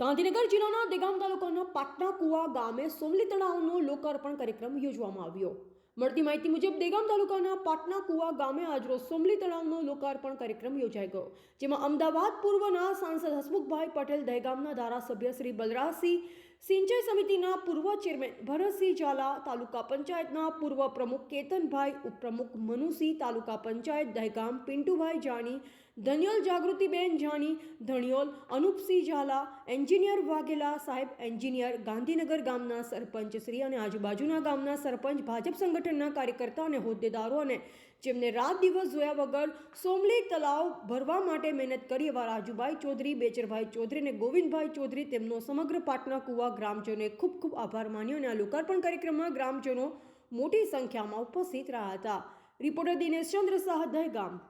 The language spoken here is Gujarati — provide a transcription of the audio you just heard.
ગાંધીનગર જિલ્લાના દેગામ તાલુકાના પાટણા કુવા ગામે સોમલી તળાવનો લોકાર્પણ કાર્યક્રમ યોજવામાં આવ્યો. મળતી માહિતી મુજબ દેગામ તાલુકાના પાટણા કુવા ગામે આજરોજ સોમલી તળાવનો લોકાર્પણ કાર્યક્રમ યોજાઈ ગયો, જેમાં અમદાવાદ પૂર્વના સાંસદ હસમુખભાઈ પટેલ, દહેગામના ધારાસભ્ય શ્રી બલરાજસિંહ સિંચાઈ સમિતિના પૂર્વ ચેરમેન ભરતસિંહ ઝાલા, તાલુકા પંચાયતના પૂર્વ પ્રમુખ કેતનભાઈ, ઉપપ્રમુખ મનુસિંહ, તાલુકા પંચાયત દહેગામ પિન્ટુભાઈ જાણી, ધન્યોલ જાગૃતિબેન જાણી, ધણિયોલ અનુપસિંહ ઝાલા, એન્જિનિયર વાઘેલા સાહેબ, એન્જિનિયર ગાંધીનગર ગામના સરપંચ શ્રી અને આજુબાજુના ગામના સરપંચ, ભાજપ સંગઠનના કાર્યકર્તા અને હોદ્દેદારો અને જેમને રાત દિવસ જોયા વગર સોમલી તલાવ ભરવા માટે મહેનત કરી એવા રાજુભાઈ ચૌધરી, બેચરભાઈ ચૌધરી અને ગોવિંદભાઈ ચૌધરી તેમનો સમગ્ર પાટના કુવા ગ્રામજનોએ ખૂબ ખૂબ આભાર માન્યો અને આ લોકાર્પણ કાર્યક્રમમાં ગ્રામજનો મોટી સંખ્યામાં ઉપસ્થિત રહ્યા હતા. રિપોર્ટર દિનેશ ચંદ્ર શાહ, દહેગામ.